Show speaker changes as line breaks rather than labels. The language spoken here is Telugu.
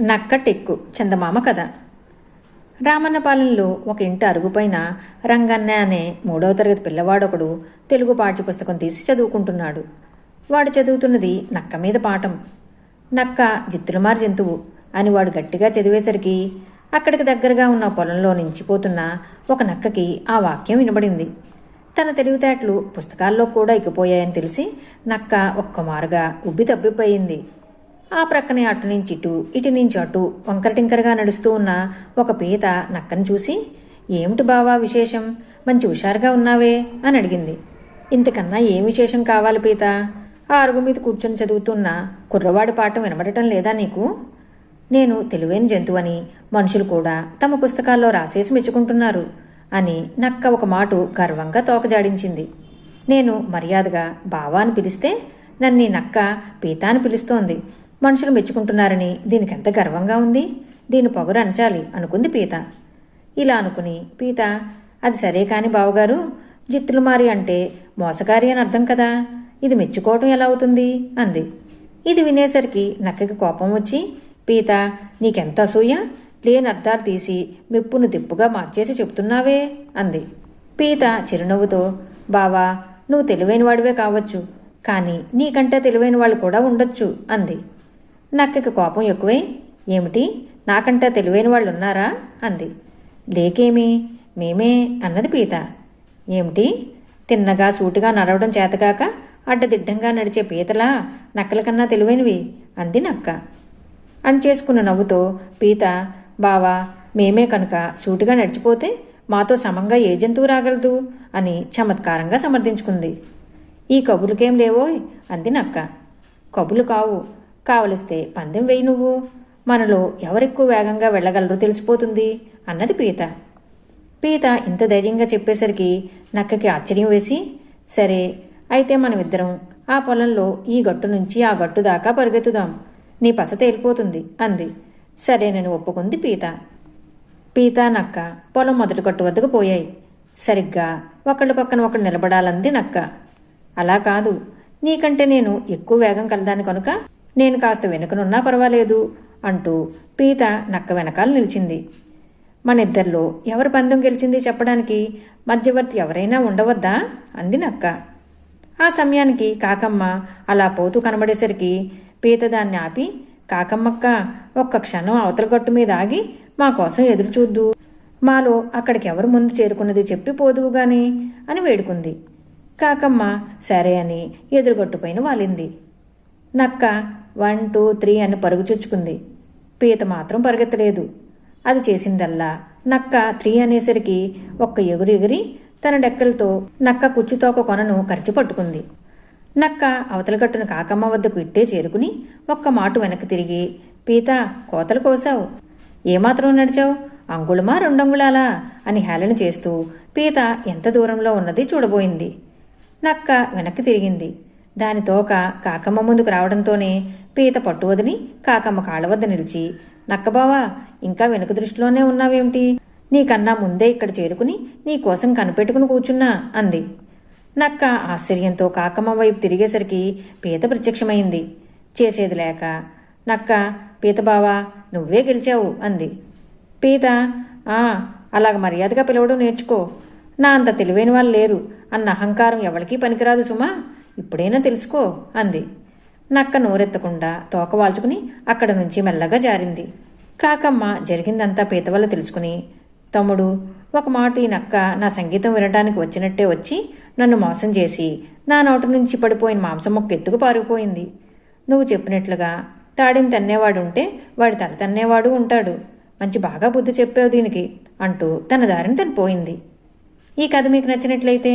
నక్క టెక్కు చందమామ కథ. రామన్నపాలెంలో ఒక ఇంటి అరుగుపైన రంగన్న అనే మూడవ తరగతి పిల్లవాడొకడు తెలుగు పాఠ్యపుస్తకం తీసి చదువుకుంటున్నాడు. వాడు చదువుతున్నది నక్క మీద పాఠం. నక్క జిత్తులమారి జంతువు అని వాడు గట్టిగా చదివేసరికి అక్కడికి దగ్గరగా ఉన్న పొలంలో నించిపోతున్న ఒక నక్కకి ఆ వాక్యం వినబడింది. తన తెలివితేటలు పుస్తకాల్లో కూడా ఎక్కిపోయాయని తెలిసి నక్క ఒక్కమారుగా ఉబ్బి తబ్బిపోయింది. ఆ ప్రక్కనే అటు నుంచి ఇటు ఇటు నుంచి అటు వంకరటింకరగా నడుస్తూ ఉన్న ఒక పీత నక్కను చూసి ఏమిటి బావా విశేషం? మంచి హుషారుగా ఉన్నావే? అని అడిగింది. ఇంతకన్నా ఏం విశేషం కావాలి పీత? ఆ అరుగు మీద కూర్చొని చదువుతున్న కుర్రవాడి పాఠం వినబడటం లేదా నీకు? నేను తెలివైన జంతువని మనుషులు కూడా తమ పుస్తకాల్లో రాసేసి మెచ్చుకుంటున్నారు అని నక్క ఒక మాటు గర్వంగా తోకజాడించింది. నేను మర్యాదగా బావా అని పిలిస్తే నన్ను నక్క పీత అని పిలుస్తోంది. మనుషులు మెచ్చుకుంటున్నారని దీనికి ఎంత గర్వంగా ఉంది? దీని పొగరు అంచాలి అనుకుంది పీత. ఇలా అనుకుని పీత అది సరే కాని బావగారు జిత్తులు మారి అంటే మోసగారి అని అర్థం కదా? ఇది మెచ్చుకోవటం ఎలా అవుతుంది? అంది. ఇది వినేసరికి నక్కకి కోపం వచ్చి పీత నీకెంత అసూయ? లేని అర్థాలు తీసి మెప్పును దిప్పుగా మార్చేసి చెప్తున్నావే? అంది. పీత చిరునవ్వుతో బావా నువ్వు తెలివైన వాడివే కావచ్చు కానీ నీకంటే తెలివైన వాళ్ళు కూడా ఉండొచ్చు అంది. నక్కకి కోపం ఎక్కువై. ఏమిటి? నాకంటే తెలివైన వాళ్ళు ఉన్నారా అంది. లేకేమి? మేమే అన్నది పీత. ఏమిటి? తిన్నగా సూటిగా నడవడం చేతగాక అడ్డదిడ్డంగా నడిచే పీతలా నక్కల కన్నా తెలివైనవి? అంది నక్క. అణిచేసుకున్న నవ్వుతో పీత బావా మేమే కనుక సూటిగా నడిచిపోతే మాతో సమంగా ఏ జంతువు రాగలదు? అని చమత్కారంగా సమర్థించుకుంది. ఈ కబుర్లకేం లేవోయ్? అంది నక్క. కబులు కావు. కావలిస్తే పందెం వేయి నువ్వు. మనలో ఎవరెక్కువ వేగంగా వెళ్ళగలరో తెలిసిపోతుంది అన్నది పీత. పీత ఇంత ధైర్యంగా చెప్పేసరికి నక్కకి ఆశ్చర్యం వేసి సరే అయితే మనమిద్దరం ఆ పొలంలో ఈ గట్టు నుంచి ఆ గట్టు దాకా పరుగెత్తుదాం. నీ పస తేలిపోతుంది అంది. సరే నేను ఒప్పుకుంది పీత. పీత నక్క పొలం మొదటి గట్టు వద్దకు పోయాయి. సరిగ్గా ఒకళ్ళ పక్కన ఒకళ్ళు నిలబడాలంది నక్క. అలా కాదు నీకంటే నేను ఎక్కువ వేగం కలదాని కనుక నేను కాస్త వెనుకనున్నా పర్వాలేదు అంటూ పీత నక్క వెనకాల నిలిచింది. మన ఇద్దరిలో ఎవరు పందెం గెలిచింది చెప్పడానికి మధ్యవర్తి ఎవరైనా ఉండవద్దా? అంది నక్క. ఆ సమయానికి కాకమ్మ అలా పోతూ కనబడేసరికి పీత దాన్ని ఆపి కాకమ్మక్క ఒక్క క్షణం అవతల గట్టు మీద ఆగి మా కోసం ఎదురు చూద్దు. మాలో అక్కడికి ఎవరు ముందు చేరుకున్నది చెప్పి పోదువు గాని అని వేడుకుంది. కాకమ్మ సరే అని ఎదురుగట్టుపైన వాలింది. నక్క వన్ టూ త్రీ అని పరుగు చొచ్చుకుంది. పీత మాత్రం పరిగెత్తలేదు. అది చేసిందల్లా నక్క త్రీ అనేసరికి ఒక్క ఎగురు ఎగిరి తన డెక్కలతో నక్క కుచ్చుతోక కొనను కరిచి పట్టుకుంది. నక్క అవతలగట్టును కాకమ్మ వద్దకు ఇట్టే చేరుకుని ఒక్క మాటు వెనక్కి తిరిగి పీత కోతలు కోసావు. ఏమాత్రం నడిచావు? అంగుళమా రెండంగుళాలా? అని హేళన చేస్తూ పీత ఎంత దూరంలో ఉన్నది చూడబోయింది. నక్క వెనక్కి తిరిగింది. దాని తోక కాకమ్మ ముందుకు రావడంతోనే పీత పట్టు వదిలి కాకమ్మ కాళ్ళ వద్ద నిలిచి నక్కబావా ఇంకా వెనుక దృష్టిలోనే ఉన్నావేమిటి? నీకన్నా ముందే ఇక్కడ చేరుకుని నీకోసం కనిపెట్టుకుని కూర్చున్నా అంది. నక్క ఆశ్చర్యంతో కాకమ్మ వైపు తిరిగేసరికి పీత ప్రత్యక్షమైంది. చేసేది లేక నక్క పీతబావా నువ్వే గెలిచావు అంది. పీత ఆ అలాగ మర్యాదగా పిలవడం నేర్చుకో. నా అంత తెలివైన వాళ్ళు లేరు. అన్న అహంకారం ఎవరికీ పనికిరాదు సుమా. ఇప్పుడైనా తెలుసుకో అంది. నక్క నోరెత్తకుండా తోక వాల్చుకుని అక్కడ నుంచి మెల్లగా జారింది. కాకమ్మ జరిగిందంతా పీత వల్ల తెలుసుకుని తమ్ముడు ఒక మాట ఈ నక్క నా సంగీతం వినడానికి వచ్చినట్టే వచ్చి నన్ను మోసం చేసి నా నోటి నుంచి పడిపోయిన మాంసం మొక్క ఎత్తుకు పారిపోయింది. నువ్వు చెప్పినట్లుగా తాడిని తన్నేవాడు ఉంటే వాడి తల తన్నేవాడు ఉంటాడు. మంచి బాగా బుద్ధి చెప్పావు దీనికి అంటూ తన దారిని తను పోయింది. ఈ కథ మీకు నచ్చినట్లయితే